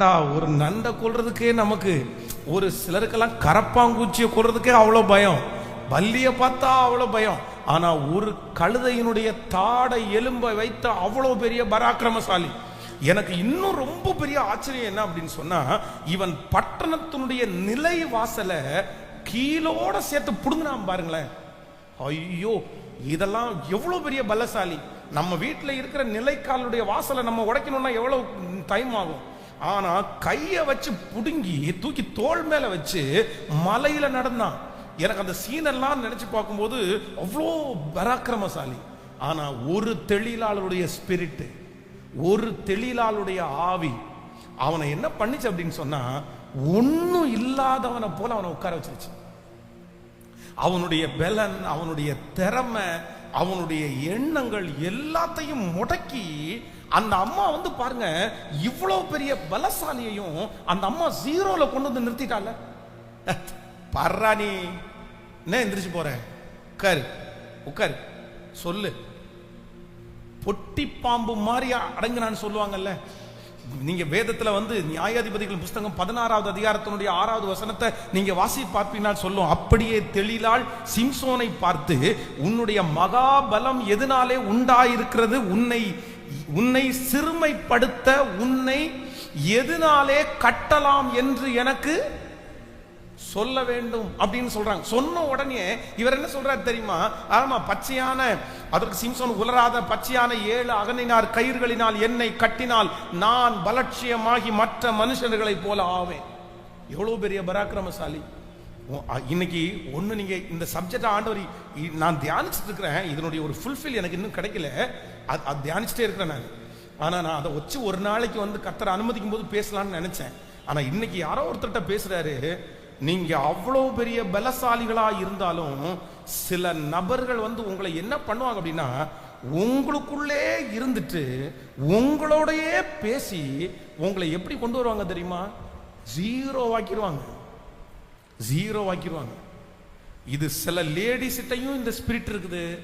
டா, ஒரு நண்டை கொள்றதுக்கே நமக்கு ஒரு சிலருக்கெல்லாம் கரப்பாங்கூச்சியை கொள்றதுக்கே அவ்வளோ பயம். பல்லியை பார்த்தா அவ்வளோ பயம். ஆனால் ஒரு கழுதையினுடைய தாடை எலும்பை வைத்த அவ்வளோ பெரிய பராக்கிரமசாலி. எனக்கு இன்னும் ரொம்ப பெரிய ஆச்சரியம் என்ன அப்படின்னு சொன்னா இவன் பட்டணத்தினுடைய நிலை வாசலை கீழோட சேர்த்து புடுங்கினான் பாருங்களேன். ஐயோ இதெல்லாம் எவ்வளோ பெரிய பலசாலி. நம்ம வீட்டில் இருக்கிற நிலைக்காலுடைய வாசலை நம்ம உடைக்கணும்னா எவ்வளோ டைம் ஆகும்? ஆனா கையை வச்சு புடுங்கி தூக்கி தோள் மேல வச்சு மலையில நடந்தான். எனக்கு அந்த சீனெல்லாம் நினைச்சு பார்க்கும்போது அவ்வளோ பராக்கிரமசாலி. ஆனா ஒரு தெளிலாளருடைய ஸ்பிரிட் ஒரு தெளிலாளுடைய ஆவி அவனை என்ன பண்ணிச்சு அப்படின்னு சொன்னா ஒன்னும் இல்லாதவனை போல அவனை உட்கார வச்சிருச்சு. அவனுடைய பலன் அவனுடைய திறமை அவனுடைய எண்ணங்கள் எல்லாத்தையும் முடக்கி அந்த அம்மா வந்து பாருங்க இவ்வளவு பெரிய பலசாலியையும் அந்த அம்மா ஜீரோல கொண்டு வந்து நிறுத்திட்டால. பர்றா நீ. என்ன எந்திரிச்சு போற? உட்காரு உட்காரு. சொல்லு. பொட்டி பாம்பு மாதிரி அடங்குனான்னு சொல்லுவாங்கல்ல. நீங்க வேதத்துல வந்து நியாயாதிபதிகள் புஸ்தகம் பதினாறாவது அதிகாரத்தினுடைய ஆறாவது வசனத்தை நீங்க வாசி பார்ப்பினால் சொல்லும். அப்படியே தெளிலால் சிம்சோனை பார்த்து உன்னுடைய மகாபலம் எதனாலே உண்டாயிருக்கிறது? உன்னை உன்னை சிறுமைப்படுத்த உன்னை எதனாலே கட்டலாம் என்று எனக்கு சொல்ல வேண்டும் அப்படின்னு சொல்றாங்க. சொன்ன உடனே இவர் என்ன சொல்றாரு தெரியுமா? ஆமா பச்சையான அதற்கு சிம்சோன் உலராத பச்சையான ஏழு அகனினார் கயிறுகளினால் என்னை கட்டினால் நான் பலட்சியமாகி மற்ற மனுஷர்களை போல ஆவேன். எவ்வளவு பெரிய பராக்கிரமசாலி. இன்னைக்கு ஒண்ணு நீங்க இந்த சப்ஜெக்ட் ஆண்டவர் நான் தியானிச்சுட்டு இருக்கிறேன். இதனுடைய ஒரு ஃபுல்ஃபில் எனக்கு இன்னும் கிடைக்கல. அது அது தியானிச்சுட்டே இருக்கிறேன் நான். ஆனா நான் அதை வச்சு ஒரு நாளைக்கு வந்து கத்தரை அனுமதிக்கும் போது பேசலாம்னு நினைச்சேன். ஆனா இன்னைக்கு யாரோ ஒருத்தர்கிட்ட பேசுறாரு நீங்க அவ்வளவு பெரிய பலசாலிகளா இருந்தாலும் சில நபர்கள் வந்து உங்களை என்ன பண்ணுவாங்க அப்படின்னா உங்களுக்குள்ளே இருந்துட்டு உங்களோடையே பேசி உங்களை எப்படி கொண்டு வருவாங்க தெரியுமா? ஜீரோ ஆக்கிடுவாங்க ஜீரோ ஆக்கிடுவாங்க இது சில லேடிஸ்கிட்டையும் இந்த ஸ்பிரிட் இருக்குது.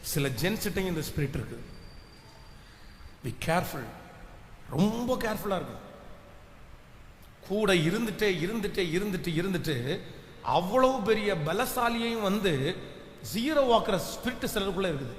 சில ஜென்ஸ்கிட்டையும் இந்த ஸ்பிரிட் இருக்குது. பி கேர்ஃபுல் ரொம்ப கேர்ஃபுல்லாக இருக்கும் கூட இருந்துட்டே இருந்துட்டே இருந்துட்டு இருந்துட்டு அவ்வளவு பெரிய பலசாலியையும் வந்து ஜீரோ ஆக்குற ஸ்பிரிட் சிலருக்குள்ள இருக்குது.